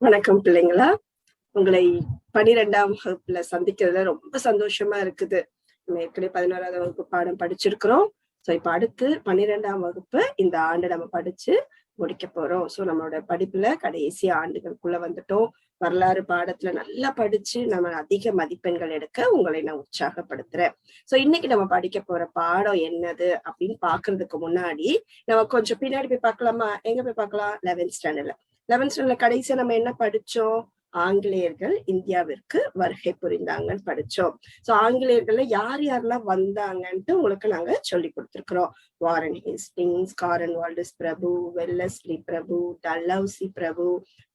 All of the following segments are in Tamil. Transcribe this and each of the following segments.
வணக்கம் பிள்ளைங்களா. உங்களை பனிரெண்டாம் வகுப்புல சந்திக்கிறதுல ரொம்ப சந்தோஷமா இருக்குது. நம்ம ஏற்கனவே பதினோராவது வகுப்பு பாடம் படிச்சிருக்கிறோம். சோ இப்ப அடுத்து பன்னிரெண்டாம் வகுப்பு இந்த ஆண்டு நம்ம படிச்சு முடிக்க போறோம். சோ நம்மளோட படிப்புல கடைசி ஆண்டுகளுக்குள்ள வந்துட்டோம். வரலாறு பாடத்துல நல்லா படிச்சு நம்ம அதிக மதிப்பெண்கள் எடுக்க உங்களை நான் உற்சாகப்படுத்துறேன். சோ இன்னைக்கு நம்ம படிக்க போற பாடம் என்னது அப்படின்னு பாக்குறதுக்கு முன்னாடி நம்ம கொஞ்சம் பின்னாடி போய் பார்க்கலாமா? எங்க போய் பார்க்கலாம்? லெவன்த் ஸ்டாண்டர்ட்ல லெவன்த் ஸ்டாண்டர்ட்ல கடைசியா நம்ம என்ன படிச்சோம்? ஆங்கிலேயர்கள் இந்தியாவிற்கு வருகை புரிந்தாங்கன்னு படிச்சோம். சோ ஆங்கிலேயர்கள்ல யார் யாரெல்லாம் வந்தாங்கன்ட்டு உங்களுக்கு நாங்க சொல்லி கொடுத்துருக்குறோம். வாரன் ஹேஸ்டிங்ஸ் காரன் வால்டஸ் பிரபு வெல்லஸ்லி பிரபு டல்லவுசி பிரபு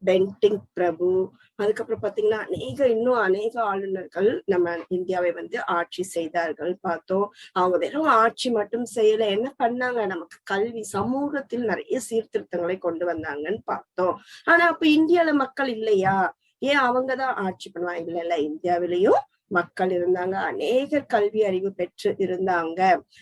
பென்டிங் பிரபு அதுக்கப்புறம் பாத்தீங்கன்னா அநேக இன்னும் அநேக ஆளுநர்கள் நம்ம இந்தியாவை வந்து ஆட்சி செய்தார்கள் பார்த்தோம். அவங்க வெறும் ஆட்சி மட்டும் செய்யல. என்ன பண்ணாங்க? நமக்கு கல்வி சமூகத்தில் நிறைய சீர்திருத்தங்களை கொண்டு வந்தாங்கன்னு பார்த்தோம். ஆனா அப்ப இந்தியால மக்கள் இல்லையா? ஏன் அவங்கதான் ஆட்சி பண்ணுவாங்க? இல்ல இல்ல இந்தியாவிலையும் மக்கள் இருந்தாங்க. அநேகர் கல்வி அறிவு பெற்று இருந்தாங்க.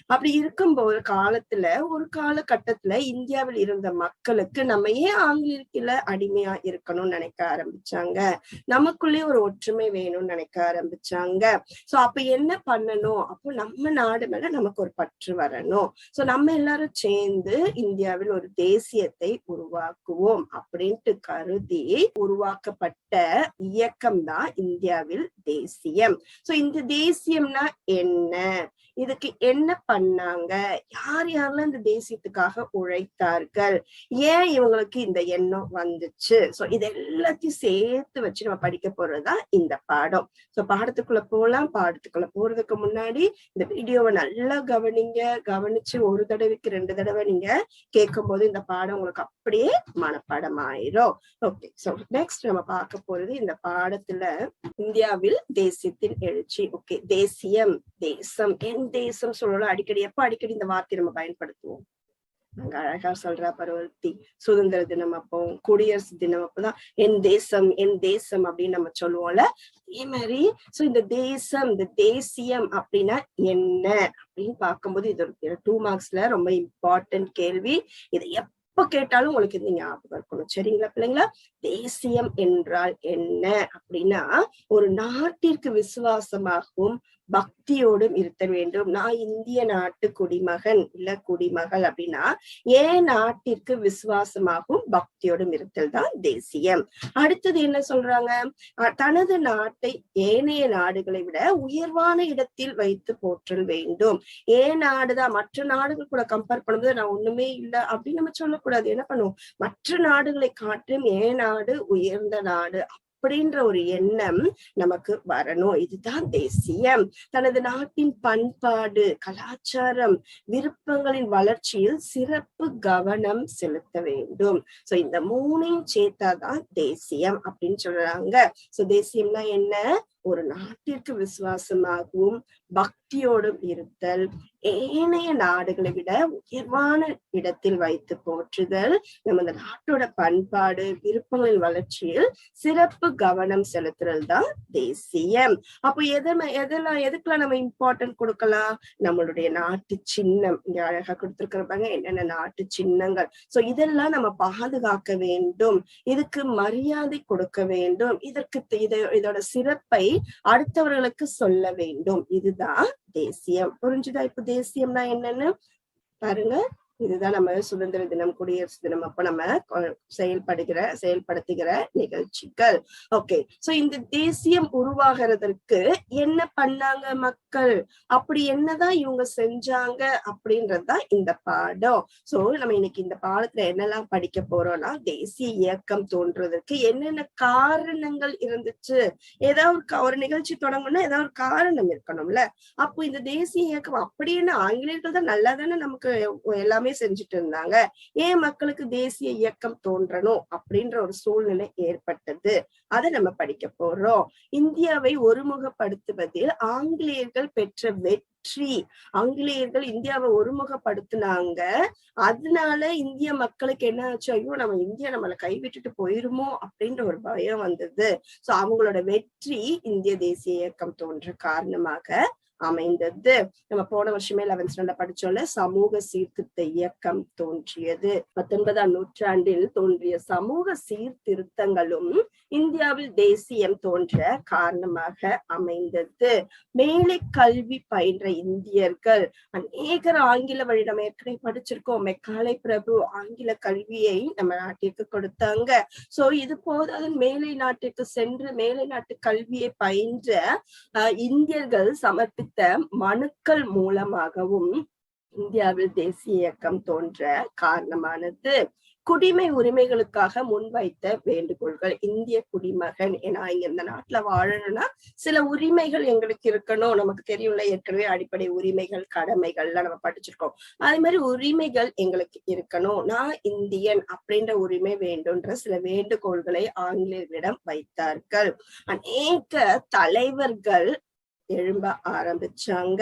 அப்படி இருக்கும்போது காலத்துல ஒரு காலகட்டத்துல இந்தியாவில் இருந்த மக்களுக்கு நம்ம ஏன் ஆங்கிலத்துல அடிமையா இருக்கணும்னு நினைக்க ஆரம்பிச்சாங்க? நமக்குள்ளே ஒரு ஒற்றுமை வேணும்னு நினைக்க ஆரம்பிச்சாங்க. சோ அப்ப என்ன பண்ணணும்? அப்போ நம்ம நாடு மேல நமக்கு ஒரு பற்று வரணும். சோ நம்ம எல்லாரும் சேர்ந்து இந்தியாவில் ஒரு தேசியத்தை உருவாக்குவோம் அப்படின்ட்டு கருதி உருவாக்கப்பட்ட இயக்கம் தான் இந்தியாவில் தேசியம். சோ இந்த தேசியம்னா என்ன? இதுக்கு என்ன பண்ணாங்க? யார் யாரெல்லாம் இந்த தேசியத்துக்காக உழைத்தார்கள்? ஏன் இவங்களுக்கு இந்த எண்ணம் வந்துச்சு? சோ இது எல்லாத்தையும் சேர்த்து வச்சு நம்ம படிக்க போறதுதான் இந்த பாடம். சோ பாடத்துக்குள்ள போலாம். பாடத்துக்குள்ள போறதுக்கு முன்னாடி இந்த வீடியோவை நல்லா கவனிங்க. கவனிச்சு ஒரு தடவைக்கு ரெண்டு தடவை நீங்க கேட்கும் போது இந்த பாடம் உங்களுக்கு அப்படியே மனப்பாடம் ஆயிரும் ஓகே சோ நெக்ஸ்ட் நம்ம பார்க்க போறது இந்த பாடத்துல இந்தியாவில் தேசியத்தின் எழுச்சி. ஓகே தேசியம் தேசம். தேசம் சொல்லணும். அடிக்கடி எப்ப அடிக்கடி இந்த வார்த்தையை நம்ம பயன்படுத்துவோம்? அங்க அழகா சொல்றா பருவத்தி சுதந்திர தினம் அப்போ குடியரசு தினம் அப்பதான் என் தேசம் என் தேசம் அப்படின்னு நம்ம சொல்லுவோம்ல. அதே மாதிரி சோ இந்த தேசம் இந்த தேசியம் அப்படின்னா என்ன? அப்படின்னு பார்க்கும்போது இது ஒரு டூ மார்க்ஸ்ல ரொம்ப இம்பார்ட்டன்ட் கேள்வி. இதை எப்ப கேட்டாலும் உங்களுக்கு இந்த ஞாபகம் இருக்கணும். சரிங்களா பிள்ளைங்களா? தேசியம் என்றால் என்ன அப்படின்னா ஒரு நாட்டிற்கு விசுவாசமாகவும் பக்தியோடும் இருத்தல் வேண்டும். நான் இந்திய நாட்டு குடிமகன் இல்ல குடிமகள் அப்படின்னா ஏன் நாட்டிற்கு விசுவாசமாகவும் பக்தியோடும் இருத்தல் தான் தேசியம். அடுத்தது என்ன சொல்றாங்க? தனது நாட்டை ஏனைய நாடுகளை விட உயர்வான இடத்தில் வைத்து போற்றல் வேண்டும். ஏன் நாடுதான் மற்ற நாடுகள் கூட கம்பேர் பண்ணும்போது நான் ஒண்ணுமே இல்லை அப்படின்னு நம்ம சொல்லக்கூடாது. என்ன பண்ணுவோம்? மற்ற நாடுகளை காட்டும் ஏன் நாடு உயர்ந்த நாடு. அப்படின்ற ஒரு எண்ணம் நமக்கு வரணும். இதுதான் தேசியம். தனது நாட்டின் பண்பாடு கலாச்சாரம் விருப்பங்களின் வளர்ச்சியில் சிறப்பு கவனம் செலுத்த வேண்டும். சோ இந்த மூணையும் சேர்த்தாதான் தேசியம் அப்படின்னு சொல்றாங்க. சோ தேசியம்னா என்ன? ஒரு நாட்டிற்கு விசுவாசமாகவும் பக்தியோடும் இருத்தல். ஏனைய நாடுகளை விட உயர்வான இடத்தில் வைத்து போற்றுதல். நம்ம நாட்டோட பண்பாடு விருப்பங்களின் வளர்ச்சியில் சிறப்பு கவனம் செலுத்துறது தான் தேசியம். அப்போ எதை எதெல்லாம் எதுக்கெல்லாம் நம்ம இம்பார்ட்டன்ட் கொடுக்கலாம்? நம்மளுடைய நாட்டு சின்னம். இங்க அழகா கொடுத்துருக்கிறப்பாங்க என்னென்ன நாட்டு சின்னங்கள். சோ இதெல்லாம் நம்ம பாதுகாக்க வேண்டும். இதுக்கு மரியாதை கொடுக்க வேண்டும். இதற்கு இதோட சிறப்பை அடுத்தவர்களுக்கு சொல்ல வேண்டும். இதுதான் தேசியம். புரிஞ்சுதா? இப்ப தேசியம்னா என்னன்னு? பாருங்க. இதுதான் நம்ம சுதந்திர தினம் குடியரசு தினம். அப்ப நம்ம செயல்படுகிற செயல்படுத்துகிற நிகழ்ச்சிகள். ஓகே சோ இந்த தேசியம் உருவாகிறதற்கு என்ன பண்ணாங்க மக்கள்? அப்படி என்னதான் இவங்க செஞ்சாங்க அப்படின்றதுதான் இந்த பாடம். சோ நம்ம இன்னைக்கு இந்த பாடத்துல என்னெல்லாம் படிக்க போறோம்னா தேசிய இயக்கம் தோன்றதற்கு என்னென்ன காரணங்கள் இருந்துச்சு? ஏதாவது ஒரு நிகழ்ச்சி தொடங்கணும்னா ஏதாவது ஒரு காரணம் இருக்கணும்ல. அப்போ இந்த தேசிய இயக்கம் அப்படி என்ன ஆங்கிலேயர்கள் தான் நல்லா தானே நமக்கு எல்லாமே எல்லாமே செஞ்சுட்டு இருந்தாங்க. ஏன் மக்களுக்கு தேசிய இயக்கம் தோன்றணும் அப்படின்ற ஒரு சூழ்நிலை ஏற்பட்டது. அதை நம்ம படிக்க போறோம். இந்தியாவை ஒருமுகப்படுத்துவதில் ஆங்கிலேயர்கள் பெற்ற வெற்றி. ஆங்கிலேயர்கள் இந்தியாவை ஒருமுகப்படுத்தினாங்க. அதனால இந்திய மக்களுக்கு என்ன ஆச்சு ஐயோ நம்ம இந்தியா நம்மளை கைவிட்டுட்டு போயிருமோ அப்படின்ற ஒரு பயம் வந்தது. சோ அவங்களோட வெற்றி இந்திய தேசிய இயக்கம் தோன்ற காரணமாக அமைந்தது. நம்ம போன வருஷமே லெவன்த் ஸ்டாண்டர்ட் படிச்சோம்ல சமூக சீர்திருத்த இயக்கம் தோன்றியது. பத்தொன்பதாம் நூற்றாண்டில் தோன்றிய சமூக சீர்திருத்தங்களும் இந்தியாவில் தேசியம் தோன்ற காரணமாக அமைந்தது. மேலை கல்வி பயின்ற இந்தியர்கள் அநேகர் ஆங்கில வழி நம்ம ஏற்கனவே படிச்சிருக்கோம். மெக்காலை பிரபு ஆங்கில கல்வியை நம்ம நாட்டிற்கு கொடுத்தாங்க. சோ இது போதாது மேலை நாட்டிற்கு சென்று மேலை நாட்டு கல்வியை பயின்ற அஹ், இந்தியர்கள் சமர்ப்பித்த மனுக்கள் மூலமாகவும் இந்தியாவில் தேசிய இயக்கம் தோன்ற காரணமானது. குடிமை உரிமைகளுக்காக முன்வைத்த வேண்டுகோள்கள். இந்திய குடிமகன் ஏன்னா இங்க இந்த நாட்டுல வாழணும்னா சில உரிமைகள் எங்களுக்கு இருக்கணும். நமக்கு தெரியும்ல ஏற்கனவே அடிப்படை உரிமைகள் கடமைகள்லாம் நம்ம படிச்சிருக்கோம். அதே மாதிரி உரிமைகள் எங்களுக்கு இருக்கணும். நான் இந்தியன் அப்படின்ற உரிமை வேண்டும்ன்ற சில வேண்டுகோள்களை ஆங்கிலேயர்களிடம் வைத்தார்கள். அநேக தலைவர்கள் எழும்ப ஆரம்பிச்சாங்க.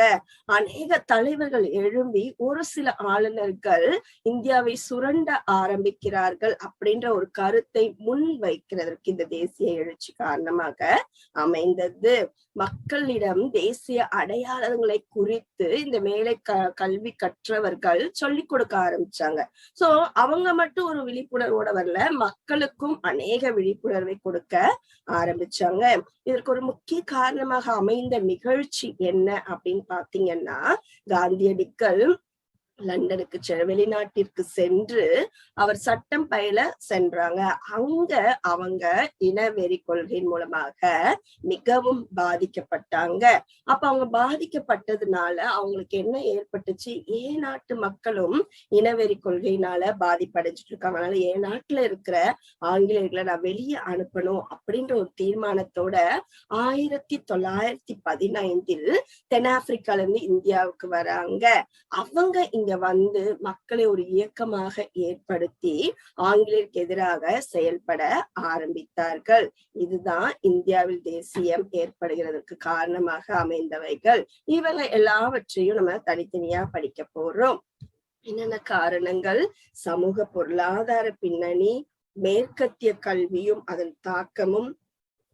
அநேக தலைவர்கள் எழும்பி ஒரு சில ஆளுநர்கள் இந்தியாவை சுரண்ட ஆரம்பிக்கிறார்கள் அப்படின்ற ஒரு கருத்தை முன் வைக்கிறதற்கு இந்த தேசிய எழுச்சி காரணமாக அமைந்தது. மக்களிடம் தேசிய அடையாளங்களை குறித்து இந்த மேலை க கல்வி கற்றவர்கள் சொல்லிக் கொடுக்க ஆரம்பிச்சாங்க. சோ அவங்க மட்டும் ஒரு விழிப்புணர்வோட வரல மக்களுக்கும் அநேக விழிப்புணர்வை கொடுக்க ஆரம்பிச்சாங்க. இதற்கு ஒரு முக்கிய காரணமாக அமைந்த நிகழ்ச்சி என்ன அப்படின்னு பாத்தீங்கன்னா காந்தியடிகள் லண்டனுக்கு செ- வெளிநாட்டிற்கு சென்று அவர் சட்டம் பயில சென்றாங்க. அங்க அவங்க இனவெறி கொள்கையின் மூலமாக மிகவும் பாதிக்கப்பட்டாங்க. அப்ப அவங்க பாதிக்கப்பட்டதுனால அவங்களுக்கு என்ன ஏற்பட்டுச்சு? ஏ நாட்டு மக்களும் இனவெறி கொள்கையினால பாதிப்படைஞ்சிட்டு இருக்காங்க. அதனால ஏ நாட்டுல இருக்கிற ஆங்கிலேயர்களை நான் வெளியே அனுப்பணும் அப்படின்ற ஒரு தீர்மானத்தோட ஆயிரத்தி தொள்ளாயிரத்தி பதினைந்தில் தென்னாப்பிரிக்கால இருந்து இந்தியாவுக்கு வராங்க. அவங்க இங்க வந்து மக்களை ஒரு இயக்கமாக ஏற்படுத்தி ஆங்கிலேயருக்கு எதிராக செயல்பட ஆரம்பித்தார்கள். இதுதான் இந்தியாவில் தேசியம் ஏற்படுகிறதுக்கு காரணமாக அமைந்தவைகள். இவங்க எல்லாவற்றையும் நம்ம தனித்தனியா படிக்க போறோம். என்னென்ன காரணங்கள்? சமூக பொருளாதார பின்னணி மேற்கத்திய கல்வியும் அதன் தாக்கமும்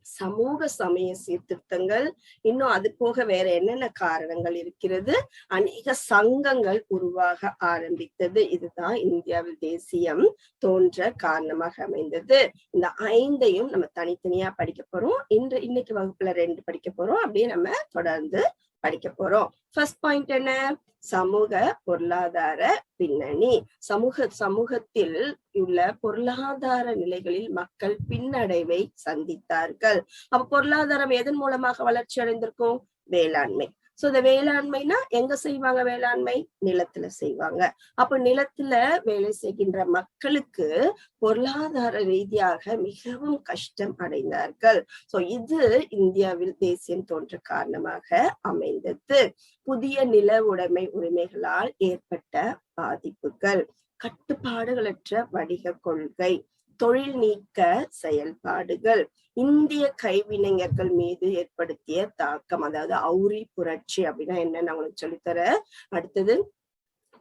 சமூக சமய சீர்திருத்தங்கள் இன்னும் அது போக வேற என்னென்ன காரணங்கள் இருக்கிறது? அநேக சங்கங்கள் உருவாக ஆரம்பித்தது. இதுதான் இந்தியாவில் தேசியம் தோன்ற காரணமாக அமைந்தது. இந்த ஐந்தையும் நம்ம தனித்தனியா படிக்க போறோம். இன்று இன்னைக்கு வகுப்புல ரெண்டு படிக்க போறோம். அப்படியே நம்ம தொடர்ந்து படிக்க போறோம். ஃபர்ஸ்ட் பாயிண்ட் என்ன? சமூக பொருளாதார பின்னணி. சமூக சமூகத்தில் உள்ள பொருளாதார நிலைகளில் மக்கள் பின்னடைவை சந்தித்தார்கள். அப்ப பொருளாதாரம் எதன் மூலமாக வளர்ச்சி அடைந்திருக்கும்? வேளாண்மை. சோ இந்த வேளாண்மைனா எங்க செய்வாங்க? வேளாண்மை நிலத்துல செய்வாங்க. அப்ப நிலத்துல வேலை செய்கின்ற மக்களுக்கு பொருளாதார ரீதியாக மிகவும் கஷ்டம் அடைந்தார்கள். சோ இது இந்தியாவில் தேசியம் தோன்ற காரணமாக அமைந்தது. புதிய நில உடைமை உரிமைகளால் ஏற்பட்ட பாதிப்புகள். கட்டுப்பாடுகளற்ற வணிக கொள்கை. தொழில் நீக்க செயல்பாடுகள். இந்திய கைவினைஞர்கள் மீது ஏற்படுத்திய தாக்கம் அதாவது அவுரி புரட்சி அப்படின்னா என்னன்னு அவங்களுக்கு சொல்லித்தர அடுத்தது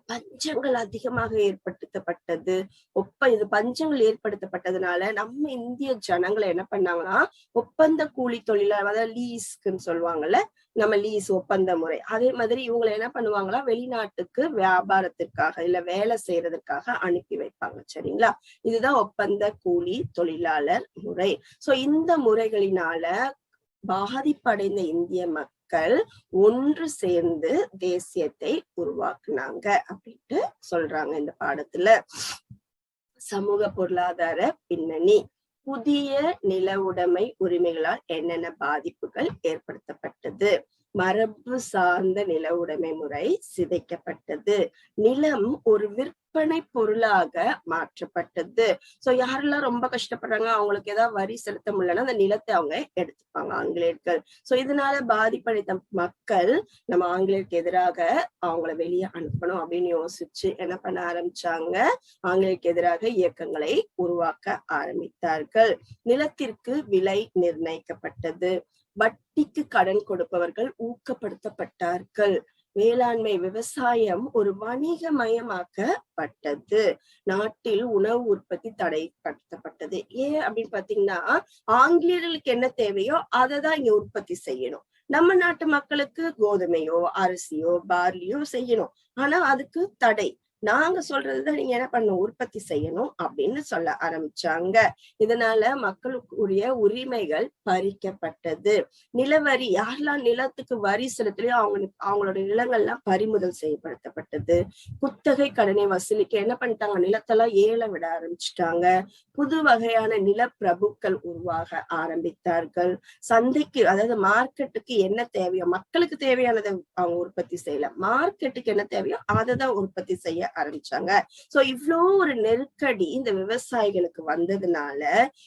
பஞ்சங்கள் அதிகமாக ஏற்படுத்தப்பட்டது. ஒப்ப இது பஞ்சங்கள் ஏற்படுத்தப்பட்டதுனால நம்ம இந்திய ஜனங்களை என்ன பண்ணாங்கன்னா ஒப்பந்த கூலி தொழிலாளர் அதாவது லீஸ்க்குன்னு சொல்லுவாங்கல்ல நம்ம லீஸ் ஒப்பந்த முறை. அதே மாதிரி இவங்களை என்ன பண்ணுவாங்களா வெளிநாட்டுக்கு வியாபாரத்திற்காக இல்ல வேலை செய்யறதுக்காக அனுப்பி வைப்பாங்க சரிங்களா? இதுதான் ஒப்பந்த கூலி தொழிலாளர் முறை. சோ இந்த முறைகளினால பாதிப்படைந்த இந்திய மக்கள் மக்கள் ஒன்று சேர்ந்து தேசியத்தை உருவாக்குனாங்க அப்படின்ட்டு சொல்றாங்க இந்த பாடத்துல. சமூக பொருளாதார பின்னணி புதிய நில உடைமை உரிமைகளால் என்னென்ன பாதிப்புகள் ஏற்படுத்தப்பட்டது? மரபு சார்ந்த நில உடைமை முறை சிதைக்கப்பட்டது. நிலம் ஒரு விற்ப விற்பனை பொருளாக மாற்றப்பட்டது. சோ யாரெல்லாம் ரொம்ப கஷ்டப்படுறாங்க அவங்களுக்கு ஏதாவது வரி செலுத்த முடியலன்னா அந்த நிலத்தை அவங்க எடுத்துப்பாங்க ஆங்கிலேயர்கள். சோ இதனால பாதிப்படைந்த மக்கள் நம்ம ஆங்கிலேயருக்கு எதிராக அவங்கள வெளியே அனுப்பணும் அப்படின்னு யோசிச்சு என்ன பண்ண ஆரம்பிச்சாங்க? ஆங்கிலேயருக்கு எதிராக இயக்கங்களை உருவாக்க ஆரம்பித்தார்கள். நிலத்திற்கு விலை நிர்ணயிக்கப்பட்டது. வட்டிக்கு கடன் கொடுப்பவர்கள் ஊக்கப்படுத்தப்பட்டார்கள். வேளாண்மை விவசாயம் ஒரு வணிகமயமாக்கப்பட்டது. நாட்டில் உணவு உற்பத்தி தடைப்படுத்தப்பட்டது. ஏன் அப்படின்னு பாத்தீங்கன்னா ஆங்கிலேயர்களுக்கு என்ன தேவையோ அதை தான் இங்க உற்பத்தி செய்யணும். நம்ம நாட்டு மக்களுக்கு கோதுமையோ அரிசியோ பார்லியோ செய்யணும். ஆனா அதுக்கு தடை. நாங்க சொல்றதுதான் நீங்க என்ன பண்ணணும்? உற்பத்தி செய்யணும் அப்படின்னு சொல்ல ஆரம்பிச்சாங்க. இதனால மக்களுக்குரிய உரிமைகள் பறிக்கப்பட்டது. நிலவரி யாரெல்லாம் நிலத்துக்கு வரி செலுத்தலையோ அவங்களுக்கு அவங்களோட நிலங்கள்லாம் பறிமுதல் செய்யப்படுத்தப்பட்டது. குத்தகை கடனை வசூலிக்க என்ன பண்ணிட்டாங்க? நிலத்தெல்லாம் ஏல விட ஆரம்பிச்சிட்டாங்க. புது வகையான நிலப்பிரபுக்கள் உருவாக ஆரம்பித்தார்கள். சந்தைக்கு அதாவது மார்க்கெட்டுக்கு என்ன தேவையோ மக்களுக்கு தேவையானதை அவங்க உற்பத்தி செய்யல. மார்க்கெட்டுக்கு என்ன தேவையோ அதை தான் உற்பத்தி செய்ய ஆரம்பிச்சாங்க. சோ இவ்வளோ ஒரு நெருக்கடி இந்த விவசாயிகளுக்கு வந்ததுனால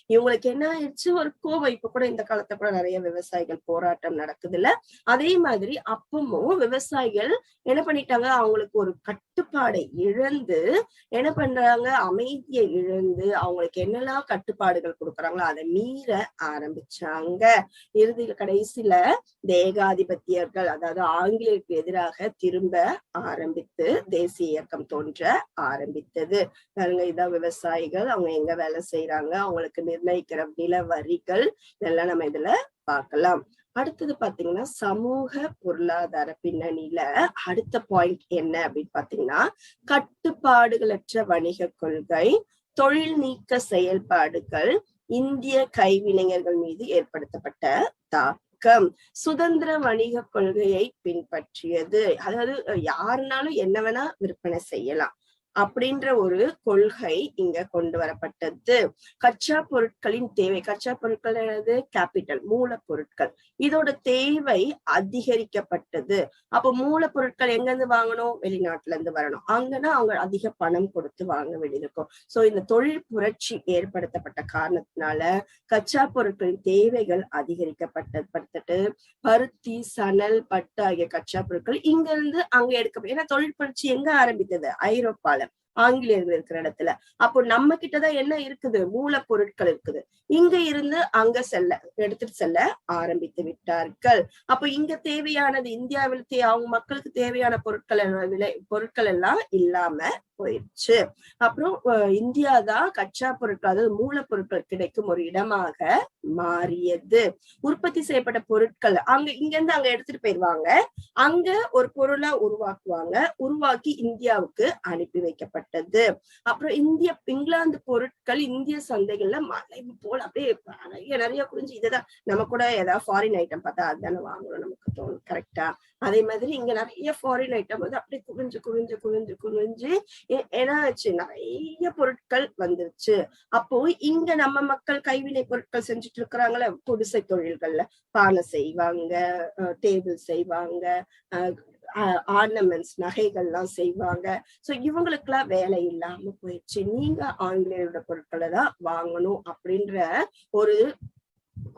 இவங்களுக்கு என்ன ஆயிடுச்சு? ஒரு கோபம் இப்ப கூட இந்த காலத்துல கூட நிறைய விவசாயிகள் போராட்டம் நடக்குது இல்ல அதே மாதிரி அப்பமும் விவசாயிகள் என்ன பண்ணிட்டாங்க? அவங்களுக்கு ஒரு கட்டுப்பாடை இழந்து என்ன பண்றாங்க? அமைதியை இழந்து அவங்களுக்கு என்னெல்லாம் கட்டுப்பாடுகள் கொடுக்குறாங்களோ அதை மீற ஆரம்பிச்சாங்க. இறுதியில கடைசியில தேகாதிபத்தியர்கள் அதாவது ஆங்கிலேயருக்கு எதிராக திரும்ப ஆரம்பித்து தேசிய இயக்கம் தோன்ற ஆரம்பித்தது. பாருங்க இதான் விவசாயிகள் அவங்க எங்க வேலை செய்யறாங்க அவங்களுக்கு நிர்ணயிக்கிற நில வரிகள் இதெல்லாம் நம்ம இதுல பார்க்கலாம். அடுத்தது பாத்தீங்கன்னா சமூக பொருளாதார பின்னணியில அடுத்த பாயிண்ட் என்ன அப்படின்னு பாத்தீங்கன்னா கட்டுப்பாடுகளற்ற வணிக கொள்கை தொழில் நீக்க செயல்பாடுகள் இந்திய கைவினைஞர்கள் மீது ஏற்படுத்தப்பட்ட தாக்கம் சுதந்திர வணிக கொள்கையை பின்பற்றியது. அதாவது யாருனாலும் என்ன வேணா விற்பனை செய்யலாம். அப்படின்ற ஒரு கொள்கை இங்க கொண்டு வரப்பட்டது. கச்சா பொருட்களின் தேவை. கச்சா பொருட்கள் என்னது? கேபிட்டல் மூலப்பொருட்கள். இதோட தேவை அதிகரிக்கப்பட்டது. அப்போ மூலப்பொருட்கள் எங்க இருந்து வாங்கணும்? வெளிநாட்டுல இருந்து வரணும். அங்கன்னா அவங்க அதிக பணம் கொடுத்து வாங்க வேண்டியிருக்கும். சோ இந்த தொழில் புரட்சி ஏற்படுத்தப்பட்ட காரணத்தினால கச்சா பொருட்களின் தேவைகள் அதிகரிக்கப்பட்டப்பட்டு பருத்தி சணல் பட்டு ஆகிய கச்சா பொருட்கள் இங்க இருந்து அங்க எடுக்க ஏன்னா தொழில் புரட்சி எங்க ஆரம்பித்தது? ஐரோப்பால. ஆங்கிலேயர்கள் இருக்கிற இடத்துல. அப்போ நம்ம கிட்டதான் என்ன இருக்குது? மூலப்பொருட்கள் இருக்குது. இங்க இருந்து அங்க செல்ல எடுத்துட்டு செல்ல ஆரம்பித்து விட்டார்கள். அப்போ இங்க தேவையானது இந்தியாவில் அவங்க மக்களுக்கு தேவையான பொருட்கள் விலை பொருட்கள் எல்லாம் இல்லாம போயிடுச்சு. அப்புறம் இந்தியா தான் கச்சா பொருட்கள் அதாவது மூலப்பொருட்கள் கிடைக்கும் ஒரு இடமாக மாறியது. உற்பத்தி செய்யப்பட்ட பொருட்கள் அங்க இங்க இருந்து அங்க எடுத்துட்டு போயிருவாங்க அங்க ஒரு பொருளா உருவாக்குவாங்க. உருவாக்கி இந்தியாவுக்கு அனுப்பி வைக்கப்பட்டது. அப்புறம் இந்திய இங்கிலாந்து பொருட்கள் இந்திய சந்தைகள்ல மலை போல அப்படியே நிறைய நிறைய குறிஞ்சு இதுதான். நம்ம கூட ஏதாவது ஃபாரின் ஐட்டம் பார்த்தா அதுதானே வாங்கணும் நமக்கு தோணும் கரெக்டா அதே மாதிரி இங்க நிறைய ஃபாரின் ஐட்டம் வந்து அப்படியே குவிஞ்சு குவிஞ்சு குவிஞ்சு குவிஞ்சு என்னாச்சு நிறைய பொருட்கள் வந்துருச்சு. அப்போ இங்க நம்ம மக்கள் கைவினை பொருட்கள் செஞ்சுட்டு இருக்கிறாங்களே குடிசை தொழில்கள்ல. பானை செய்வாங்க டேபிள் செய்வாங்க ஆர்னமெண்ட்ஸ் நகைகள்லாம் செய்வாங்க. சோ இவங்களுக்கெல்லாம் வேலை இல்லாம போயிடுச்சு. நீங்க ஆங்கிலேயரோட பொருட்களை தான் வாங்கணும் அப்படின்ற ஒரு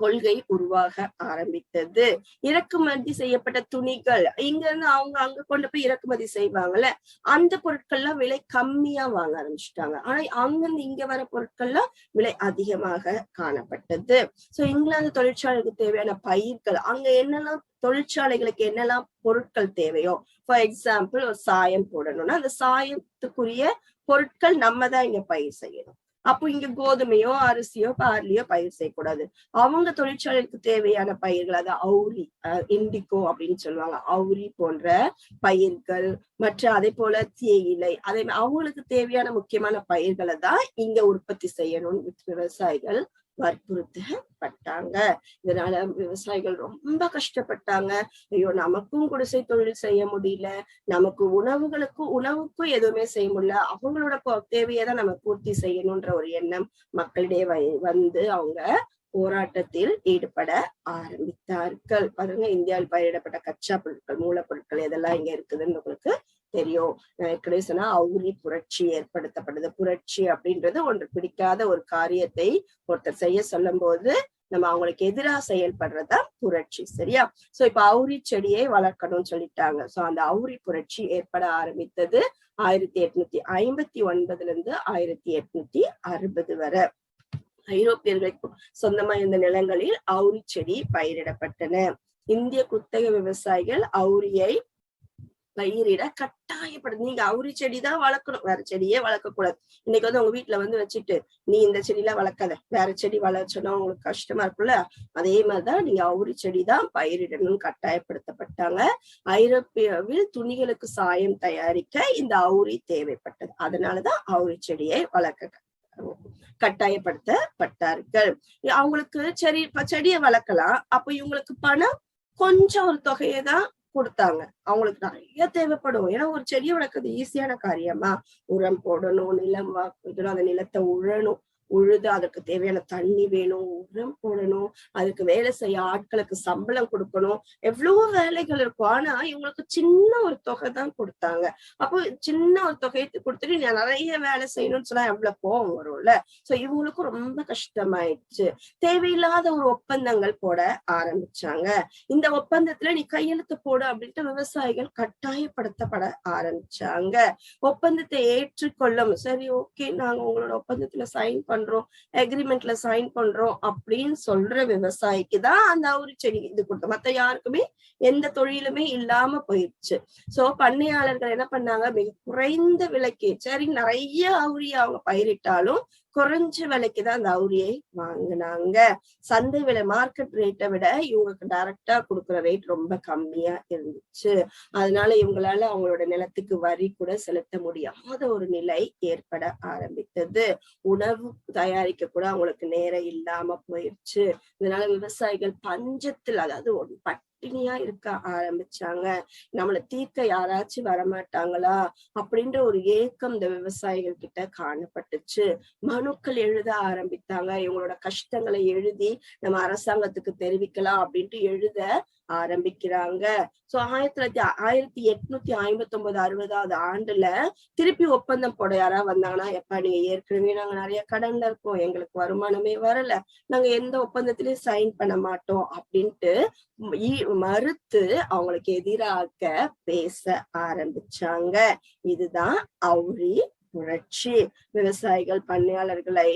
கொள்கை உருவாக ஆரம்பித்தது. இறக்குமதி செய்யப்பட்ட துணிகள் இங்க இருந்து அவங்க அங்க கொண்டு போய் இறக்குமதி செய்வாங்கல்ல அந்த பொருட்கள்லாம் விலை கம்மியா வாங்க ஆரம்பிச்சுட்டாங்க. ஆனா அங்கிருந்து இங்க வர பொருட்கள்லாம் விலை அதிகமாக காணப்பட்டது. சோ இங்கிலாந்து தொழிற்சாலைக்கு தேவையான பயிர்கள் அங்க என்னெல்லாம் தொழிற்சாலைகளுக்கு என்னெல்லாம் பொருட்கள் தேவையோ ஃபார் எக்ஸாம்பிள் ஒரு சாயம் போடணும்னா அந்த சாயத்துக்குரிய பொருட்கள் நம்ம தான் இங்க பயிர் செய்யணும். அப்போ இங்க கோதுமையோ அரிசியோ பார்லியோ பயிர் செய்யக்கூடாது. அவங்க தொழிற்சாலைக்கு தேவையான பயிர்கள் அது அவுரி இண்டிகோ அப்படின்னு சொல்லுவாங்க. அவுரி போன்ற பயிர்கள் மற்ற அதே போல தேயிலை அதே அவங்களுக்கு தேவையான முக்கியமான பயிர்களை தான் இங்க உற்பத்தி செய்யணும்னு விவசாயிகள் வற்புறுத்தப்பட்டாங்க இதனால விவசாயிகள் ரொம்ப கஷ்டப்பட்டாங்க. ஐயோ நமக்கும் குடிசை தொழில் செய்ய முடியல. நமக்கு உணவுகளுக்கும் உணவுக்கும் எதுவுமே செய்ய முடியல. அவங்களோட தேவையை தான் நம்ம பூர்த்தி செய்யணும்ன்ற ஒரு எண்ணம் மக்களிடையே வந்து அவங்க போராட்டத்தில் ஈடுபட ஆரம்பித்தார்கள். பாருங்க இந்தியாவில் பயிரிடப்பட்ட கச்சா பொருட்கள் மூலப்பொருட்கள் எதெல்லாம் இங்க இருக்குதுன்னு உங்களுக்கு தெரியும். ஏற்கனவே சொன்னா அவுரி புரட்சி ஏற்படுத்தப்படுது. புரட்சி அப்படின்றது ஒன்று பிடிக்காத ஒரு காரியத்தை ஒருத்தர் செய்ய சொல்லும் போது நம்ம அவங்களுக்கு எதிராக செயல்படுறதா புரட்சி. சரியா? சோ இப்ப அவுரி செடியை வளர்க்கணும்னு சொல்லிட்டாங்க. சோ அந்த அவுரி புரட்சி ஏற்பட ஆரம்பித்தது ஆயிரத்தி எட்நூத்தி ஐம்பத்தி ஒன்பதுல இருந்து ஆயிரத்தி எட்நூத்தி அறுபது வரை. ஐரோப்பியர்களுக்கு சொந்தமா இருந்த நிலங்களில் அவுரி செடி பயிரிடப்பட்டன. இந்திய குத்தக விவசாயிகள் அவுரியை பயிரிட கட்டாயப்படுது. நீங்க அவுரி செடி தான் வளர்க்கணும். வேற செடியே வளர்க்க கூடாது இன்னைக்கு வந்து உங்க வீட்டுல வந்து வச்சுட்டு நீ இந்த செடியெல்லாம் வளர்க்காத. வேற செடி வளர்ச்சோன்னா உங்களுக்கு கஷ்டமா இருக்குல்ல அதே மாதிரிதான் நீங்க அவுரி செடி தான் பயிரிடணும்னு கட்டாயப்படுத்தப்பட்டாங்க. ஐரோப்பியாவில் துணிகளுக்கு சாயம் தயாரிக்க இந்த அவுரி தேவைப்பட்டது. அதனாலதான் அவுரி செடியை வளர்க்க கட்டாயப்படுத்தப்பட்டார்கள். அவங்களுக்கு செடி செடியை வளர்க்கலாம். அப்ப இவங்களுக்கு பணம் கொஞ்சம் ஒரு தொகையை தான் கொடுத்தாங்க. அவங்களுக்கு நிறைய தேவைப்படும். ஏன்னா ஒரு செடியை வளர்க்கறது ஈஸியான காரியமா உரம் போடணும் நிலம் வாக்கணும் அந்த நிலத்தை உழணும். உழுது அதுக்கு தேவையான தண்ணி வேணும் உரம் போடணும் அதுக்கு வேலை செய்ய ஆட்களுக்கு சம்பளம் கொடுக்கணும். எவ்வளவோ வேலைகள் இருக்கும். ஆனா இவங்களுக்கு சின்ன ஒரு தொகை தான் கொடுத்தாங்க. அப்போ சின்ன ஒரு தொகையை கொடுத்துட்டு நான் நிறைய வேலை செய்யணும்னு சொன்னா எவ்வளவு கோவம் வரும்ல? சோ இவங்களுக்கும் ரொம்ப கஷ்டமாயிடுச்சு. தேவையில்லாத ஒரு ஒப்பந்தங்கள் போட ஆரம்பிச்சாங்க. இந்த ஒப்பந்தத்துல நீ கையெழுத்து போடு அப்படின்ட்டு விவசாயிகள் கட்டாயப்படுத்தப்பட ஆரம்பிச்சாங்க. ஒப்பந்தத்தை ஏற்றுக்கொள்ளும். சரி ஓகே நாங்க உங்களோட ஒப்பந்தத்துல சைன் பண்ண பண்றோம் அக்ரிமெண்ட்ல சைன் பண்றோம் அப்படின்னு சொல்ற விவசாயிக்கு தான் அந்த ஒரு செடி இது கொடுத்தோம். மத்த யாருக்குமே எந்த தொழிலுமே இல்லாம போயிடுச்சு சோ பண்ணையாளர்கள் என்ன பண்ணாங்க? மிக குறைந்த விலைக்கு சரி நிறைய அவுரி அவங்க பயிரிட்டாலும் குறைஞ்ச விலைக்கு தான் அந்த அவுரியை வாங்கினாங்க. சந்தை விலை மார்க்கெட் ரேட்டை விட இவங்களுக்கு டைரக்டா கொடுக்குற ரேட் ரொம்ப கம்மியா இருந்துச்சு. அதனால இவங்களால அவங்களோட நிலத்துக்கு வரி கூட செலுத்த முடியாத ஒரு நிலை ஏற்பட ஆரம்பித்தது. உணவு தயாரிக்க கூட அவங்களுக்கு நேரம் இல்லாம போயிருச்சு. இதனால விவசாயிகள் பஞ்சத்தில் அதாவது பட் பட்டினியா இருக்க ஆரம்பிச்சாங்க. நம்மளை தீர்க்க யாராச்சும் வரமாட்டாங்களா? அப்படின்ற ஒரு ஏக்கம் இந்த விவசாயிகள் கிட்ட காணப்பட்டுச்சு. மனுக்கள் எழுத ஆரம்பித்தாங்க. இவங்களோட கஷ்டங்களை எழுதி நம்ம அரசாங்கத்துக்கு தெரிவிக்கலாம் அப்படின்ட்டு எழுத ஆரம்பிக்கிறாங்க. சோ ஆயிரத்தி தொள்ளாயிரத்தி ஆயிரத்தி எட்நூத்தி ஐம்பத்தி ஒன்பது அறுபதாவது ஆண்டுல திருப்பி ஒப்பந்தம் போட யாரா வந்தாங்கன்னா எப்ப நீங்க ஏற்கனவே நாங்க நிறைய கடன்ல இருக்கோம். எங்களுக்கு வருமானமே வரல. நாங்க எந்த ஒப்பந்தத்திலயும் சைன் பண்ண மாட்டோம் அப்படின்ட்டு மறுத்து அவங்களுக்கு எதிராக பேச ஆரம்பிச்சாங்க. இதுதான் அவுரி புரட்சி விவசாயிகள் பண்ணையாளர்களை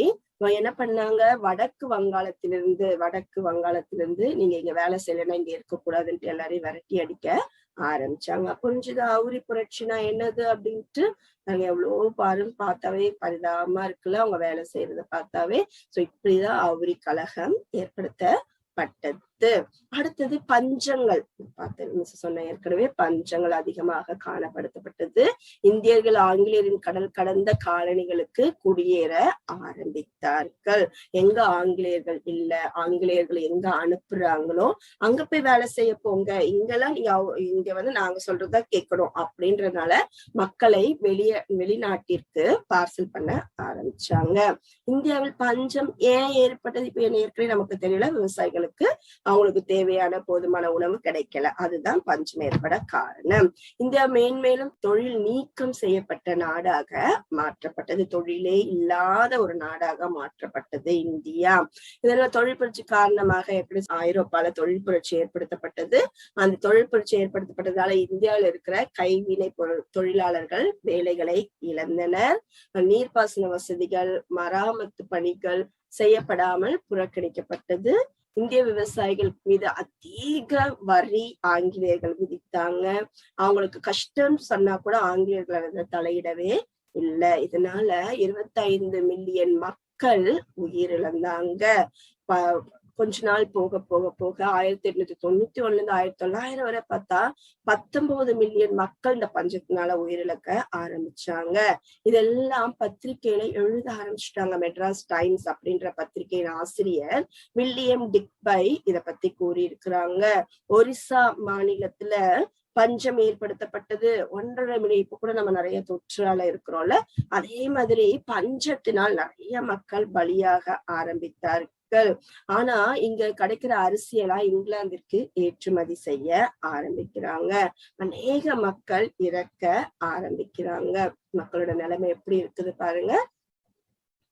என்ன பண்ணாங்க? வடக்கு வங்காளத்திலிருந்து வடக்கு வங்காளத்திலிருந்து நீங்க இங்க வேலை செய்யலைன்னா இங்க இருக்கக்கூடாதுன்ட்டு எல்லாரையும் விரட்டி அடிக்க ஆரம்பிச்சாங்க. புரிஞ்சுது? அவுரி புரட்சினா என்னது அப்படின்ட்டு நாங்க எவ்வளவோ பாருன்னு பார்த்தாவே பரிதாபமா இருக்குல்ல அவங்க வேலை செய்யறத பார்த்தாவே. சோ இப்படிதான் அவுரி கழகம் ஏற்படுத்தப்பட்டது. அடுத்தது பஞ்சங்கள். பார்த்தேன் சொன்ன ஏற்கனவே பஞ்சங்கள் அதிகமாக காணப்படுத்தப்பட்டது. இந்தியர்கள் ஆங்கிலேயரின் கடல் கடந்த காலனிகளுக்கு குடியேற ஆரம்பித்தார்கள். எங்க ஆங்கிலேயர்கள் இல்ல ஆங்கிலேயர்கள் எங்க அனுப்புறாங்களோ அங்க போய் வேலை செய்ய போங்க. இங்கெல்லாம் இங்க வந்து நாங்க சொல்றதா கேட்கணும் அப்படின்றதுனால மக்களை வெளிய வெளிநாட்டிற்கு பார்சல் பண்ண ஆரம்பிச்சாங்க. இந்தியாவில் பஞ்சம் ஏன் ஏற்பட்டது? இப்ப என்ன ஏற்கனவே நமக்கு தெரியல. விவசாயிகளுக்கு அவங்களுக்கு தேவையான போதுமான உணவு கிடைக்கல. அதுதான் பஞ்சம் ஏற்பட காரணம். இந்தியா மேன்மேலும் தொழில் நீக்கம் செய்யப்பட்ட நாடாக மாற்றப்பட்டது. தொழிலே இல்லாத ஒரு நாடாக மாற்றப்பட்டது இந்தியா. இதெல்லாம் தொழில் புரட்சி காரணமாக எப்படி ஐரோப்பால தொழில் புரட்சி ஏற்படுத்தப்பட்டது? அந்த தொழில் புரட்சி ஏற்படுத்தப்பட்டதால இந்தியாவில் இருக்கிற கைவினை பொருள் தொழிலாளர்கள் வேலைகளை இழந்தனர். நீர்ப்பாசன வசதிகள் மராமத்து பணிகள் செய்யப்படாமல் புறக்கணிக்கப்பட்டது. இந்திய விவசாயிகள் மீது அதிக வரி ஆங்கிலேயர்கள் விதித்தாங்க. அவங்களுக்கு கஷ்டம் சொன்னா கூட ஆங்கிலேயர்கள் அதை தலையிடவே இல்லை. இதனால இருபத்தைந்து மில்லியன் மக்கள் உயிரிழந்தாங்க. கொஞ்ச நாள் போக போக போக ஆயிரத்தி எட்நூத்தி தொண்ணூத்தி ஒண்ணுல இருந்து ஆயிரத்தி தொள்ளாயிரம் வரை பார்த்தா பத்தொன்பது மில்லியன் மக்கள் இந்த பஞ்சத்தினால உயிரிழக்க ஆரம்பிச்சாங்க. இதெல்லாம் பத்திரிகையில எழுத ஆரம்பிச்சுட்டாங்க மெட்ராஸ் டைம்ஸ் அப்படின்ற பத்திரிகையின் ஆசிரியர் வில்லியம் டிக்பை இத பத்தி கூறி இருக்கிறாங்க ஒரிசா மாநிலத்துல பஞ்சம் ஏற்படுத்தப்பட்டது. ஒன்றரை மணி இப்ப கூட நம்ம நிறைய தொற்றால இருக்கிறோம்ல. அதே மாதிரி பஞ்சத்தினால் நிறைய மக்கள் பலியாக ஆரம்பித்தார்கள் ஆனா இங்க கிடைக்கிற அரிசியெல்லாம் இங்கிலாந்திற்கு ஏற்றுமதி செய்ய ஆரம்பிக்கிறாங்க. அநேக மக்கள் இறக்க ஆரம்பிக்கிறாங்க. மக்களோட நிலைமை எப்படி இருக்குது பாருங்க.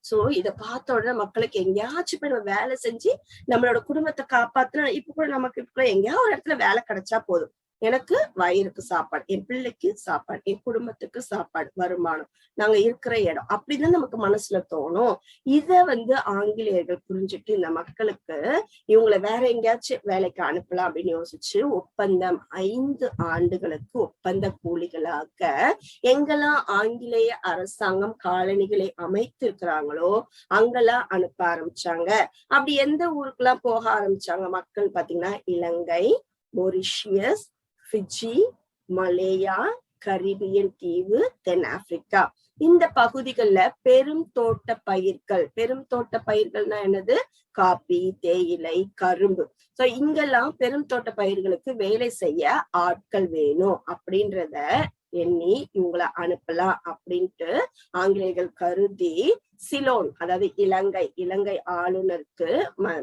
சோ இத பார்த்த உடனே மக்களுக்கு எங்கேயாச்சும் போய் நம்ம வேலை செஞ்சு நம்மளோட குடும்பத்தை காப்பாத்துனா இப்ப கூட நமக்கு இப்ப எங்கேயாவது ஒரு இடத்துல வேலை கிடைச்சா போதும். எனக்கு வயிறுக்கு சாப்பாடு என் பிள்ளைக்கு சாப்பாடு என் குடும்பத்துக்கு சாப்பாடு வருமானம். நாங்க இருக்கிற இடம். அப்படிதான் நமக்கு மனசுல தோணும். இத வந்து ஆங்கிலேயர்கள் புரிஞ்சுட்டு இந்த மக்களுக்கு இவங்களை வேற எங்கேயாச்சும் வேலைக்கு அனுப்பலாம் அப்படின்னு யோசிச்சு ஒப்பந்தம் ஐந்து ஆண்டுகளுக்கு ஒப்பந்த கூலிகளாக எங்கெல்லாம் ஆங்கிலேய அரசாங்கம் காலனிகளை அமைத்திருக்கிறாங்களோ அங்கெல்லாம் அனுப்ப ஆரம்பிச்சாங்க. அப்படி எந்த ஊருக்கெல்லாம் போக ஆரம்பிச்சாங்க மக்கள்? பாத்தீங்கன்னா Ilangai Mauritius Fiji Malaya Caribbean தீவு தென் ஆப்பிரிக்கா இந்த பகுதிகள்ல பெரும் தோட்ட பயிர்கள் பெரும் தோட்ட பயிர்கள்னா என்னது? காப்பி தேயிலை கரும்பு. சோ இங்கெல்லாம் பெரும் தோட்ட பயிர்களுக்கு வேலை செய்ய ஆட்கள் வேணும் அப்படின்றத எண்ணி இவங்கள அனுப்பலாம் அப்படின்ட்டு ஆங்கிலேயர்கள் கருதி சிலோன் அதாவது இலங்கை இலங்கை ஆளுநருக்கு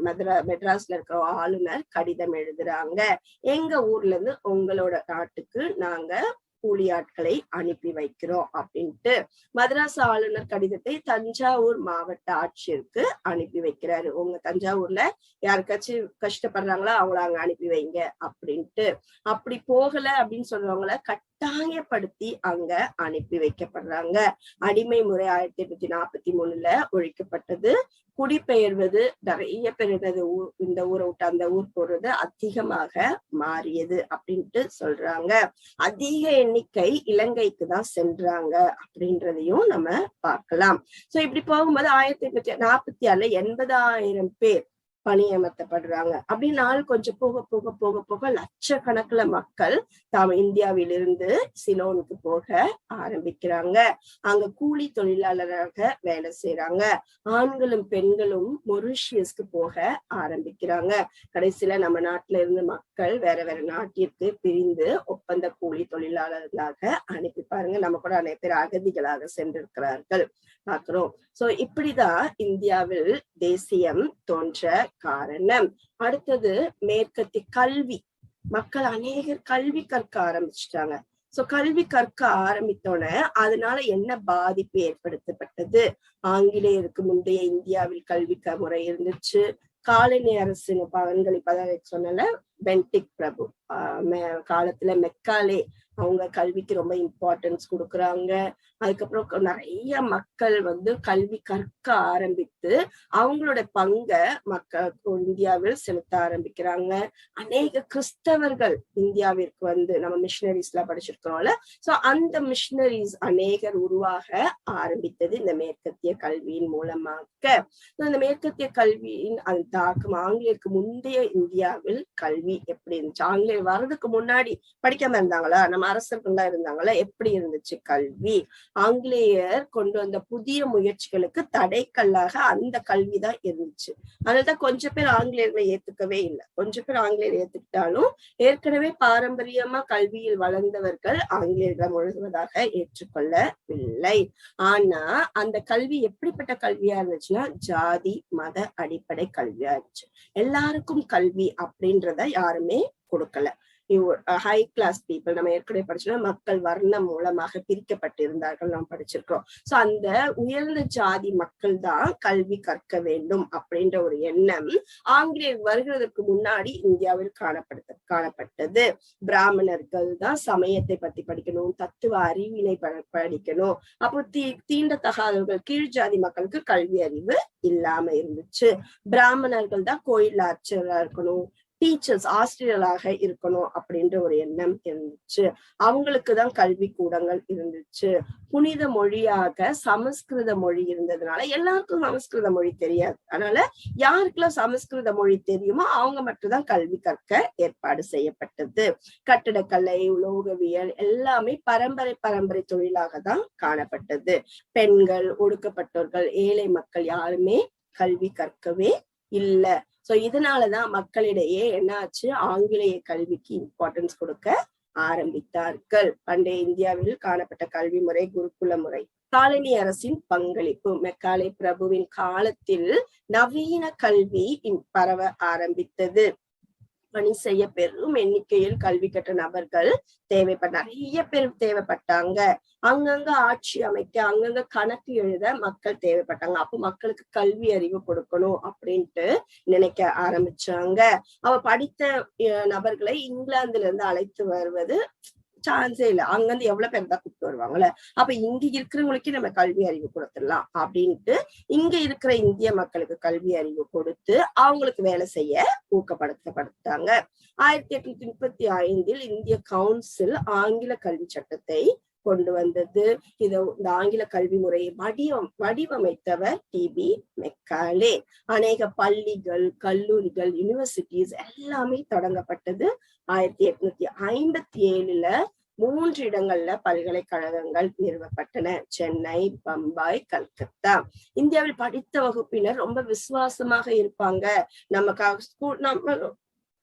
மதுரா மெட்ராஸ்ல இருக்கிற ஆளுநர் கடிதம் எழுதுறாங்க. எங்க ஊர்ல இருந்து உங்களோட நாட்டுக்கு நாங்க கூலி ஆட்களை அனுப்பி வைக்கிறோம் அப்படின்ட்டு மதராஸ் ஆளுநர் கடிதத்தை தஞ்சாவூர் மாவட்ட ஆட்சியருக்கு அனுப்பி வைக்கிறாரு. உங்க தஞ்சாவூர்ல யாருக்காச்சும் கஷ்டப்படுறாங்களா அவங்கள அங்க அனுப்பி வைங்க அப்படின்ட்டு. அப்படி போகல அப்படின்னு சொல்றவங்கள கட்டாயப்படுத்தி அங்க அனுப்பி வைக்கப்படுறாங்க. அடிமை முறை ஆயிரத்தி எட்நூத்தி நாற்பத்தி மூணுல ஒழிக்கப்பட்டது. குடிபெயர்வது நிறைய பெருகிறது ஊர் இந்த ஊரை விட்டு அந்த ஊர் போறது அதிகமாக மாறியது அப்படின்ட்டு சொல்றாங்க. அதிக எண்ணிக்கை இலங்கைக்கு தான் சென்றாங்க அப்படின்றதையும் நம்ம பார்க்கலாம். சோ இப்படி போகும்போது ஆயிரத்தி எட்நூத்தி நாற்பத்தி ஆறுல எண்பதாயிரம் பேர் பணியமர்த்தப்படுறாங்க. அப்படி நாள் கொஞ்சம் போக போக போக போக லட்சக்கணக்கில் மக்கள் தாம் இந்தியாவிலிருந்து சிலோனுக்கு போக ஆரம்பிக்கிறாங்க. அங்க கூலி தொழிலாளராக வேலை செய்யறாங்க ஆண்களும் பெண்களும் மொரிஷியஸ்க்கு போக ஆரம்பிக்கிறாங்க. கடைசியில நம்ம நாட்டுல இருந்து மக்கள் வேற வேற நாட்டிற்கு பிரிந்து ஒப்பந்த கூலி தொழிலாளர்களாக அனுப்பி பாருங்க. நம்ம கூட நிறைய பேர் அகதிகளாக சென்றிருக்கிறார்கள். பார்க்கிறோம். சோ இப்படிதான் இந்தியாவில் தேசியம் தோன்ற காரணம் அடுத்தது மேற்கத்தி கல்வி. மக்கள் அநேகர் கல்வி கற்க ஆரம்பிச்சிட்டாங்க. சோ கல்வி கற்க ஆரம்பித்தோடனே அதனால என்ன பாதிப்பு ஏற்படுத்தப்பட்டது? ஆங்கிலேயருக்கு முந்தைய இந்தியாவில் கல்வி முறை இருந்துச்சு. காலனி அரசு அரசின் பங்களிப்பதாக சொன்னல. பென்டிக் பிரபு காலத்துல மெக்காலே அவங்க கல்விக்கு ரொம்ப இம்பார்ட்டன்ஸ் கொடுக்குறாங்க. அதுக்கப்புறம் நிறைய மக்கள் வந்து கல்வி கற்க ஆரம்பித்து அவங்களோட பங்க மக்கள் இந்தியாவில் செலுத்த ஆரம்பிக்கிறாங்க. அநேக கிறிஸ்தவர்கள் இந்தியாவிற்கு வந்து நம்ம மிஷினரிஸ் எல்லாம் படிச்சிருக்கிறோம்ல. சோ அந்த மிஷினரிஸ் அநேகர் உருவாக ஆரம்பித்தது இந்த மேற்கத்திய கல்வியின் மூலமாக. இந்த மேற்கத்திய கல்வியின் அது தாக்கம் ஆங்கிலேயருக்கு முந்தைய இந்தியாவில் கல்வி எப்படி இருந்துச்சு? ஆங்கிலேயர் வர்றதுக்கு முன்னாடி படிக்காம இருந்தாங்களா? நம்ம அரசர்கள்லாம் இருந்தாங்களா? எப்படி இருந்துச்சு கல்வி? ஆங்கிலேயர் கொண்டு வந்த புதிய முயற்சிகளுக்கு தடைக்கல்லாக அந்த கல்விதான் இருந்துச்சு. அதனாலதான் கொஞ்சம் பேர் ஆங்கிலேயர்களை ஏத்துக்கவே இல்லை. கொஞ்சம் பேர் ஆங்கிலேயர் ஏத்துக்கிட்டாலும் ஏற்கனவே பாரம்பரியமா கல்வியில் வளர்ந்தவர்கள் ஆங்கிலேயர்களை முழுவதாக ஏற்றுக்கொள்ளவில்லை. ஆனா அந்த கல்வி எப்படிப்பட்ட கல்வியா இருந்துச்சுன்னா ஜாதி மத அடிப்படை கல்வியா இருந்துச்சு. எல்லாருக்கும் கல்வி அப்படின்றத யாருமே கொடுக்கல. ஹை கிளாஸ் பீப்புள் நம்ம ஏற்கனவே படிச்சோம்னா மக்கள் வர்ணம் மூலமாக பிரிக்கப்பட்டிருந்தார்கள் நாம் படிச்சிருக்கிறோம். சோ அந்த உயர்ந்த ஜாதி மக்கள் தான் கல்வி கற்க வேண்டும் அப்படின்ற ஒரு எண்ணம் ஆங்கிலேயர் வருகிறதுக்கு முன்னாடி இந்தியாவில் காணப்படுத்த காணப்பட்டது. பிராமணர்கள் தான் சமயத்தை பத்தி படிக்கணும் தத்துவ அறிவினை படிக்கணும். அப்போ தீ தீண்டத்தகாதவர்கள் கீழ் ஜாதி மக்களுக்கு கல்வி அறிவு இல்லாம இருந்துச்சு. பிராமணர்கள் தான் கோயில் ஆட்சியரா இருக்கணும் டீச்சர்ஸ் ஆசிரியர்களாக இருக்கணும் அப்படின்ற ஒரு எண்ணம் இருந்துச்சு. அவங்களுக்கு தான் கல்வி கூடங்கள் இருந்துச்சு. புனித மொழியாக சமஸ்கிருத மொழி இருந்ததுனால எல்லாருக்கும் சமஸ்கிருத மொழி தெரியாது. அதனால யாருக்கெல்லாம் சமஸ்கிருத மொழி தெரியுமோ அவங்க மட்டும்தான் கல்வி கற்க ஏற்பாடு செய்யப்பட்டது. கட்டிடக்கலை உலோகவியல் எல்லாமே பரம்பரை பரம்பரை தொழிலாக தான் காணப்பட்டது. பெண்கள் ஒடுக்கப்பட்டோர்கள் ஏழை மக்கள் யாருமே கல்வி கற்கவே இல்லை. சோ இதனாலதான் மக்களிடையே என்னாச்சு? ஆங்கிலேய கல்விக்கு இம்பார்ட்டன்ஸ் கொடுக்க ஆரம்பித்தார்கள். பண்டைய இந்தியாவில் காணப்பட்ட கல்வி முறை குருகுல முறை. காலனி அரசின் பங்களிப்பு. மெக்காலே பிரபுவின் காலத்தில் நவீன கல்வி பரவ ஆரம்பித்தது. பணி செய்ய பெரும் எண்ணிக்கையில் கல்வி கற்ற நபர்கள் தேவைப்பட்ட நிறைய பேர் தேவைப்பட்டாங்க. அங்கங்க ஆட்சி அமைக்க அங்கங்க கணக்கு எழுத மக்கள் தேவைப்பட்டாங்க. அப்போ மக்களுக்கு கல்வி அறிவு கொடுக்கணும் அப்படின்ட்டு நினைக்க ஆரம்பிச்சாங்க. அவ படித்த அஹ், நபர்களை இங்கிலாந்துல இருந்து அழைத்து வருவது சான்ஸே இல்லை. அங்கிருந்து எவ்வளவு பேர் தான் கூப்பிட்டு வருவாங்கல்ல? அப்ப இங்க இருக்கிறவங்களுக்கே நம்ம கல்வி அறிவு கொடுத்துடலாம் அப்படின்ட்டு இங்க இருக்கிற இந்திய மக்களுக்கு கல்வி அறிவு கொடுத்து அவங்களுக்கு வேலை செய்ய ஊக்கப்படுத்தப்படுத்தாங்க ஆயிரத்தி எட்நூத்தி முப்பத்தி ஐந்தில் இந்திய கவுன்சில் ஆங்கில கல்வி சட்டத்தை கொண்டு வந்தது. இத இந்த ஆங்கில கல்வி முறையை வடிவம் வடிவமைத்தவர் டிபி மெக்காலே. அநேக பள்ளிகள் கல்லூரிகள் யூனிவர்சிட்டிஸ் எல்லாமே தொடங்கப்பட்டது ஆயிரத்தி எட்நூத்தி ஐம்பத்தி ஏழுல மூன்று இடங்கள்ல பல்கலைக்கழகங்கள் நிறுவப்பட்டன. சென்னை பம்பாய் கல்கத்தா. இந்தியாவில் படித்த வகுப்பினர் ரொம்ப விசுவாசமாக இருப்பாங்க. நமக்காக ஸ்கூல் நம்ம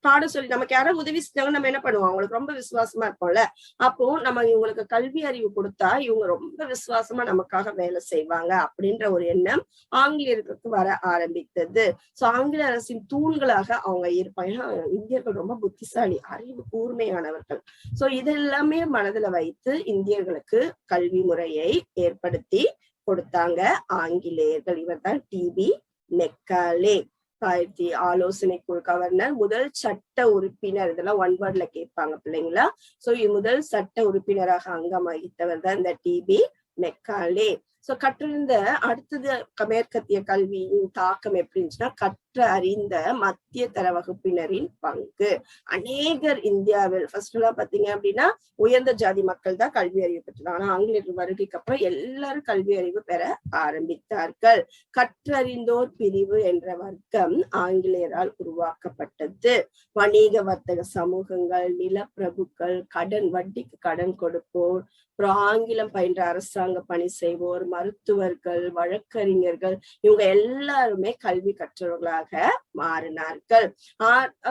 பாடம் சொல்லி நமக்கு யாராவது உதவி செஞ்சாங்க நம்ம என்ன பண்ணுவோம்? அவங்களுக்கு ரொம்ப விசுவாசமா இருப்போம்ல? அப்போ நம்ம இவங்களுக்கு கல்வி அறிவு கொடுத்தா இவங்க ரொம்ப விசுவாசமா நமக்காக வேலை செய்வாங்க அப்படின்ற ஒரு எண்ணம் ஆங்கிலேயர்களுக்கு வர ஆரம்பித்தது. சோ ஆங்கில அரசின் தூண்களாக அவங்க இருப்பாங்க. ஏன்னா இந்தியர்கள் ரொம்ப புத்திசாலி அறிவு கூர்மையானவர்கள். சோ இதெல்லாமே மனதுல வைத்து இந்தியர்களுக்கு கல்வி முறையை ஏற்படுத்தி கொடுத்தாங்க ஆங்கிலேயர்கள். இவர்தான் டிபி நெக்காலே. ஆயிரத்தி ஆலோசனை குழு கவர்னர் முதல் சட்ட உறுப்பினர் இதெல்லாம் ஒன் வேர்ட்ல கேட்பாங்க பிள்ளைங்களா? சோ முதல் சட்ட உறுப்பினராக அங்கம் வகித்தவர் தான் இந்த டிபி மெக்காலே. சோ கற்றிருந்த அடுத்தது மேற்கத்திய கல்வியின் தாக்கம் எப்படி இருந்துச்சுன்னா கற்ற அறிந்த மத்திய தர வகுப்பினரின் பங்கு. அநேகர் இந்தியாவில் ஃபர்ஸ்ட் எல்லாம் பாத்தீங்க அப்படின்னா உயர்ந்த ஜாதி மக்கள் தான் கல்வி அறிவு பெற்றாங்க ஆனா ஆங்கிலேயர் வருகைக்கு அப்புறம் எல்லாரும் கல்வி அறிவு பெற ஆரம்பித்தார்கள். கற்றறிந்தோர் பிரிவு என்ற வர்க்கம் ஆங்கிலேயரால் உருவாக்கப்பட்டது. வணிக வர்த்தக சமூகங்கள் நிலப்பிரபுக்கள் கடன் வட்டிக்கு கடன் கொடுப்போர். அப்புறம் ஆங்கிலம் பயின்ற அரசாங்க பணி செய்வோர் மருத்துவர்கள் வழக்கறிஞர்கள் இவங்க எல்லாருமே கல்வி கற்றவர்களாக மாறினார்கள்.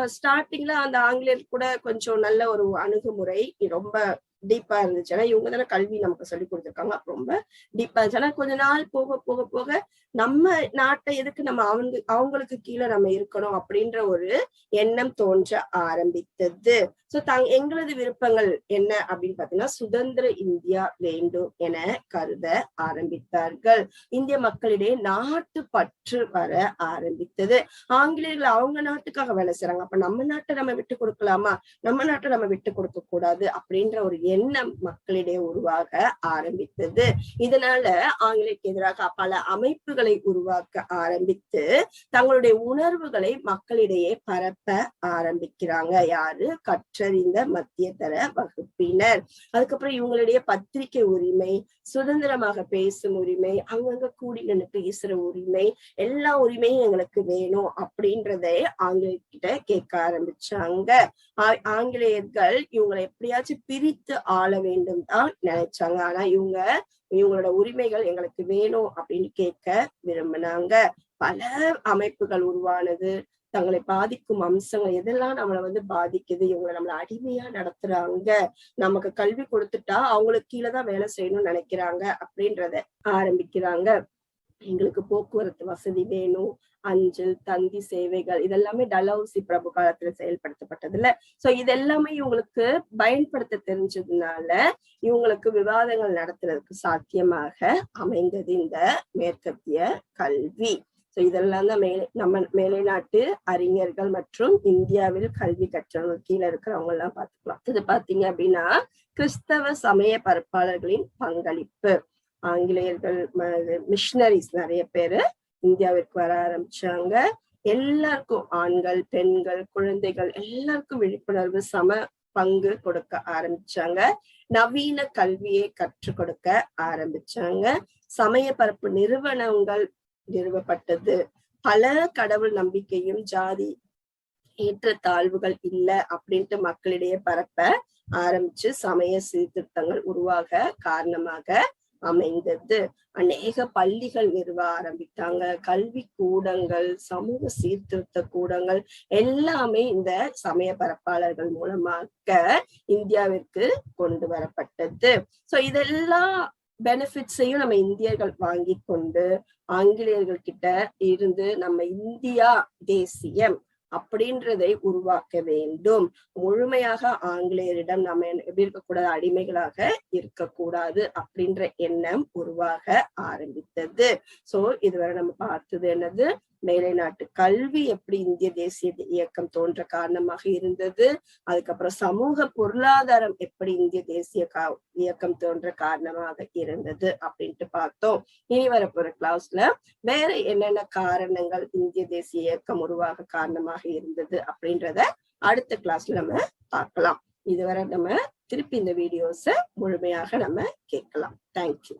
ஸ்டார்டிங்ல அந்த ஆங்கிலேயர் கூட கொஞ்சம் நல்ல ஒரு அணுகுமுறை ரொம்ப டீப்பா இருந்துச்சு. ஏன்னா இவங்க தானே கல்வி நமக்கு சொல்லி கொடுத்துருக்காங்க. ரொம்ப டீப்பா இருந்துச்சு. ஆனா கொஞ்ச நாள் போக போக போக நம்ம நாட்டை எதுக்கு நம்ம அவங்க அவங்களுக்கு கீழே நம்ம இருக்கணும் அப்படின்ற ஒரு எண்ணம் தோன்ற ஆரம்பித்தது. சோ தங் எங்களது விருப்பங்கள் என்ன அப்படின்னு பாத்தீங்கன்னா சுதந்திர இந்தியா வேண்டும் என கருத ஆரம்பித்தார்கள். இந்திய மக்களிடையே நாட்டு பற்று வர ஆரம்பித்தது. ஆங்கிலேயர்கள் அவங்க நாட்டுக்காக வேலை செய்றாங்க. அப்ப நம்ம நாட்டை நம்ம விட்டு கொடுக்கலாமா? நம்ம நாட்டை நம்ம விட்டு கொடுக்க கூடாது அப்படின்ற ஒரு எண்ணம் மக்களிடையே உருவாக ஆரம்பித்தது? இதனால ஆங்கிலேயருக்கு எதிராக பல அமைப்புகளை உருவாக்க ஆரம்பித்து தங்களுடைய உணர்வுகளை மக்களிடையே பரப்ப ஆரம்பிக்கிறாங்க. யாரு? கற்றறிந்த மத்திய தர வகுப்பினர். அதுக்கப்புறம் இவங்களுடைய பத்திரிகை உரிமை சுதந்திரமாக பேசும் உரிமை அங்கங்க கூடி நின்று பேசுற உரிமை எல்லா உரிமையும் எங்களுக்கு வேணும் அப்படின்றதை ஆங்கிலேயர்கிட்ட கேட்க ஆரம்பிச்சாங்க. ஆ- ஆங்கிலேயர்கள் இவங்களை எப்படியாச்சும் பிரித்து ஆள வேண்டும் தான் நினைச்சாங்க. ஆனா இவங்க இவங்களோட உரிமைகள் எங்களுக்கு வேணும் அப்படின்னு கேட்க விரும்பினாங்க. பல அமைப்புகள் உருவானது தங்களை பாதிக்கும் அம்சங்கள் எதெல்லாம் நம்மளை வந்து பாதிக்குது இவங்களை நம்மளை அடிமையா நடத்துறாங்க நமக்கு கல்வி கொடுத்துட்டா அவங்களுக்கு கீழே தான் வேலை செய்யணும்னு நினைக்கிறாங்க அப்படின்றத ஆரம்பிக்கிறாங்க. எங்களுக்கு போக்குவரத்து வசதி வேணும் அஞ்சல் தந்தி சேவைகள் இதெல்லாமே டலௌசி பிரபு காலத்துல செயல்படுத்தப்பட்டது இல்ல சோ இதெல்லாமே இவங்களுக்கு பயன்படுத்த தெரிஞ்சதுனால இவங்களுக்கு விவாதங்கள் நடத்துறதுக்கு சாத்தியமாக அமைந்தது இந்த மேற்கத்திய கல்வி. சோ இதெல்லாம் தான் மேலே நம்ம மேலை நாட்டு அறிஞர்கள் மற்றும் இந்தியாவில் கல்வி கற்றவங்க கீழே இருக்கிறவங்க எல்லாம் பார்த்துக்கலாம். இது பாத்தீங்க அப்படின்னா கிறிஸ்தவ சமய பரப்பாளர்களின் பங்களிப்பு. ஆங்கிலேயர்கள் மிஷினரிஸ் நிறைய பேரு இந்தியாவிற்கு வர ஆரம்பிச்சாங்க. எல்லாருக்கும் ஆண்கள் பெண்கள் குழந்தைகள் எல்லாருக்கும் விழிப்புணர்வு சம பங்கு கொடுக்க ஆரம்பிச்சாங்க. நவீன கல்வியை கற்றுக் கொடுக்க ஆரம்பிச்சாங்க. சமய பரப்பு நிறுவனங்கள் நிறுவப்பட்டது. பல கடவுள் நம்பிக்கையும் ஜாதி ஏற்றத்தாழ்வுகள் இல்ல அப்படின்ட்டு மக்களிடையே பரப்ப ஆரம்பிச்சு சமய சீர்திருத்தங்கள் உருவாக காரணமாக அமைந்தது. அநேக பள்ளிகள் நிறுவ ஆரம்பித்தாங்க. கல்வி கூடங்கள் சமூக சீர்திருத்த கூடங்கள் எல்லாமே இந்த சமய பரப்பாளர்கள் மூலமாக இந்தியாவிற்கு கொண்டு வரப்பட்டது. சோ இதெல்லாம் பெனிஃபிட்ஸையும் நம்ம இந்தியர்கள் வாங்கி கொண்டு ஆங்கிலேயர்கள் கிட்ட இருந்து நம்ம இந்தியா தேசியம் அப்படின்றதை உருவாக்க வேண்டும். முழுமையாக ஆங்கிலேயரிடம் நம்ம எப்படி இருக்கக்கூடாது? அடிமைகளாக இருக்கக்கூடாது அப்படின்ற எண்ணம் உருவாக ஆரம்பித்தது. சோ இதுவரை நம்ம பார்த்தது என்னது? மேலை நாட்டு கல்வி எப்படி இந்திய தேசிய இயக்கம் தோன்ற காரணமாக இருந்தது? அதுக்கப்புறம் சமூக பொருளாதாரம் எப்படி இந்திய தேசிய கா இயக்கம் தோன்ற காரணமாக இருந்தது அப்படின்ட்டு பார்த்தோம். இனி வரப்போற கிளாஸ்ல வேற என்னென்ன காரணங்கள் இந்திய தேசிய இயக்கம் உருவாக காரணமாக இருந்தது அப்படின்றத அடுத்த கிளாஸ்ல நம்ம பார்க்கலாம். இதுவரை நம்ம திருப்பி இந்த வீடியோஸ முழுமையாக நம்ம கேட்கலாம். தேங்க்யூ